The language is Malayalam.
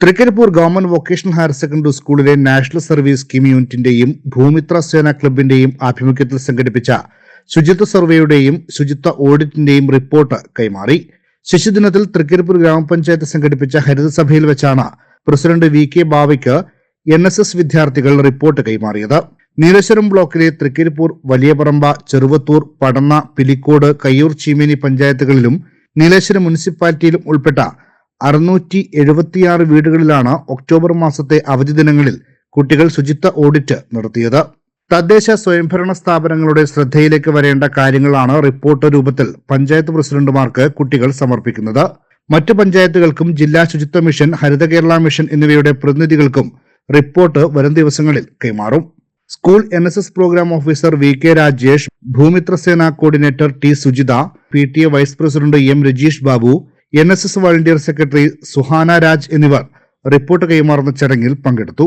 Trikaripur government vocational higher secondary സ്കൂളിലെ നാഷണൽ സർവീസ് സ്കീം യൂണിറ്റിന്റെയും ഭൂമിത്ര സേന ക്ലബിന്റെയും ആഭിമുഖ്യത്തിൽ സംഘടിപ്പിച്ച ശുചിത്വ സർവേയുടെയും ശുചിത്വ ഓഡിറ്റിന്റെയും റിപ്പോർട്ട് കൈമാറി. ശിശുദിനത്തിൽ തൃക്കരിപ്പൂർ ഗ്രാമപഞ്ചായത്ത് സംഘടിപ്പിച്ച ഹരിതസഭയിൽ വെച്ചാണ് പ്രസിഡന്റ് വി കെ ബാവയ്ക്ക് എൻ എസ് എസ് വിദ്യാർത്ഥികൾ റിപ്പോർട്ട് കൈമാറിയത്. നീലേശ്വരം ബ്ലോക്കിലെ തൃക്കരിപ്പൂർ വലിയപറമ്പ ചെറുവത്തൂർ പടന്ന പിലിക്കോട് കയ്യൂർ ചീമേനി പഞ്ചായത്തുകളിലും നീലേശ്വരം മുനിസിപ്പാലിറ്റിയിലും ഉൾപ്പെട്ട അറുന്നൂറ്റി എഴുപത്തിയാറ് വീടുകളിലാണ് ഒക്ടോബർ മാസത്തെ അവധി ദിനങ്ങളിൽ കുട്ടികൾ ശുചിത്വ ഓഡിറ്റ് നടത്തിയത്. തദ്ദേശ സ്വയംഭരണ സ്ഥാപനങ്ങളുടെ ശ്രദ്ധയിലേക്ക് വരേണ്ട കാര്യങ്ങളാണ് റിപ്പോർട്ട് രൂപത്തിൽ പഞ്ചായത്ത് പ്രസിഡന്റുമാർക്ക് കുട്ടികൾ സമർപ്പിക്കുന്നത്. മറ്റു പഞ്ചായത്തുകൾക്കും ജില്ലാ ശുചിത്വ മിഷൻ ഹരിത കേരള മിഷൻ എന്നിവയുടെ പ്രതിനിധികൾക്കും റിപ്പോർട്ട് വരും ദിവസങ്ങളിൽ കൈമാറും. School N S S program officer V K Rajesh Bhoomithra Sena coordinator T Sujitha P T A vice president M Rajeesh Babu N S S volunteer secretary Suhana Raj എന്നിവർ റിപ്പോർട്ട് കൈമാറുന്ന ചടങ്ങിൽ പങ്കെടുത്തു